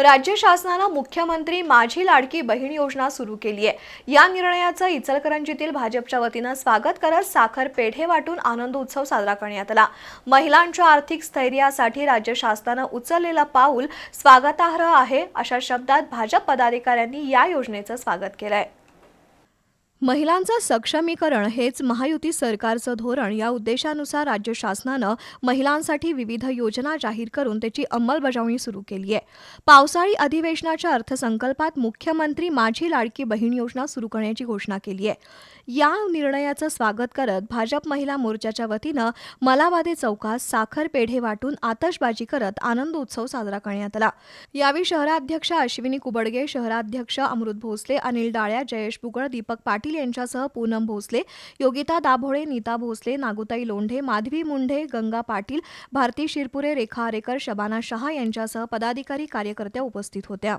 राज्य शासनानं मुख्यमंत्री माझी लाडकी बहीण योजना सुरू केली आहे. या निर्णयाचं इचलकरंजीतील भाजपच्या वतीनं स्वागत करत साखर पेढे वाटून आनंद उत्सव साजरा करण्यात आला. महिलांच्या आर्थिक स्थैर्यासाठी राज्य शासनानं उचललेलं पाऊल स्वागतार्ह आहे अशा शब्दात भाजप पदाधिकाऱ्यांनी या योजनेचं स्वागत केलं आहे महिलांचं सक्षमीकरण हेच महायुती सरकारचं धोरण. या उद्देशानुसार राज्य शासनानं महिलांसाठी विविध योजना जाहीर करून त्याची अंमलबजावणी सुरू केली आहे पावसाळी अधिवेशनाच्या अर्थसंकल्पात मुख्यमंत्री माझी लाडकी बहीण योजना सुरू करण्याची घोषणा केली आहे या निर्णयाचं स्वागत करत भाजप महिला मोर्चाच्या वतीनं मलावादे चौकात साखर पेढे वाटून आतषबाजी करत आनंद उत्सव साजरा करण्यात आला. यावेळी शहराध्यक्ष अश्विनी कुबडगे शहराध्यक्ष अमृत भोसले अनिल डाळ्या जयेश बुगळ दीपक पाटील यांच्यासह पूनम भोसले योगिता दाभोळे नीता भोसले नागुताई लोंढे माधवी मुंढे गंगा पाटील भारती शिरपुरे रेखा आरेकर शबाना शहा यांच्यासह पदाधिकारी कार्यकर्त्या उपस्थित होत्या.